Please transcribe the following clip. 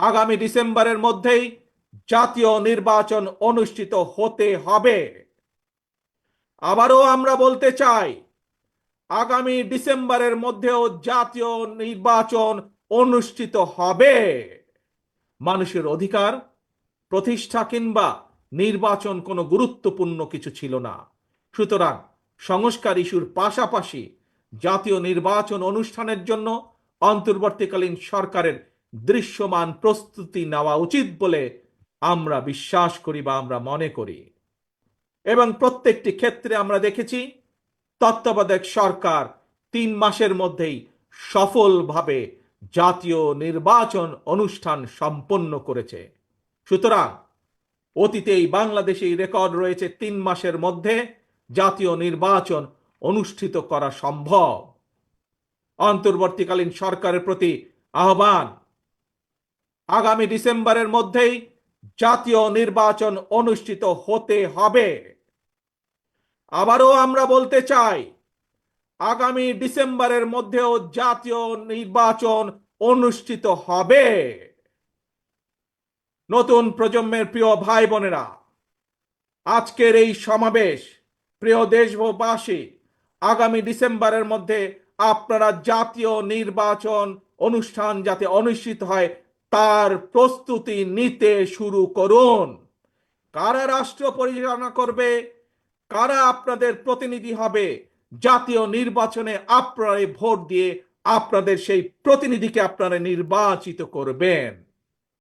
আগামী ডিসেম্বরের মধ্যেই জাতীয় নির্বাচন অনুষ্ঠিত হতে হবে। আবারও আমরা বলতে চাই, আগামী ডিসেম্বরের মধ্যেও জাতীয় নির্বাচন অনুষ্ঠিত হবে। মানুষের অধিকার, প্রতিষ্ঠা কিংবা নির্বাচন কোনো গুরুত্বপূর্ণ কিছু ছিল না। সুতরাং সংস্কার ইস্যুর পাশাপাশি জাতীয় নির্বাচন অনুষ্ঠানের জন্য অন্তর্বর্তীকালীন সরকারের দৃশ্যমান প্রস্তুতি নেওয়া উচিত বলে আমরা বিশ্বাস করি বা আমরা মনে করি। এবং প্রত্যেকটি ক্ষেত্রে আমরা দেখেছি, তত্ত্বাবধায়ক সরকার তিন মাসের মধ্যেই সফলভাবে জাতীয় নির্বাচন অনুষ্ঠান সম্পন্ন করেছে। সুতরাং অতীতেই বাংলাদেশেই রেকর্ড রয়েছে তিন মাসের মধ্যে জাতীয় নির্বাচন অনুষ্ঠিত করা সম্ভব। অন্তর্বর্তীকালীন সরকারের প্রতি আহ্বান আগামী ডিসেম্বরের মধ্যেই জাতীয় নির্বাচন অনুষ্ঠিত হতে হবে। আবারও আমরা বলতে চাই, আগামী ডিসেম্বরের মধ্যেও জাতীয় নির্বাচন অনুষ্ঠিত হবে। নতুন প্রজন্মের প্রিয় ভাই বোনেরা আজকের এই সমাবেশ, প্রিয় দেশবাসী, আগামী ডিসেম্বরের মধ্যে আপনারা জাতীয় নির্বাচন অনুষ্ঠান যাতে অনুষ্ঠিত হয় তার প্রস্তুতি নিতে শুরু করুন। কারা রাষ্ট্র পরিচালনা করবে? কারা আপনাদের প্রতিনিধি হবে? জাতীয় নির্বাচনে আপনারা ভোট দিয়ে আপনাদের সেই প্রতিনিধিকে আপনারা নির্বাচিত করবেন।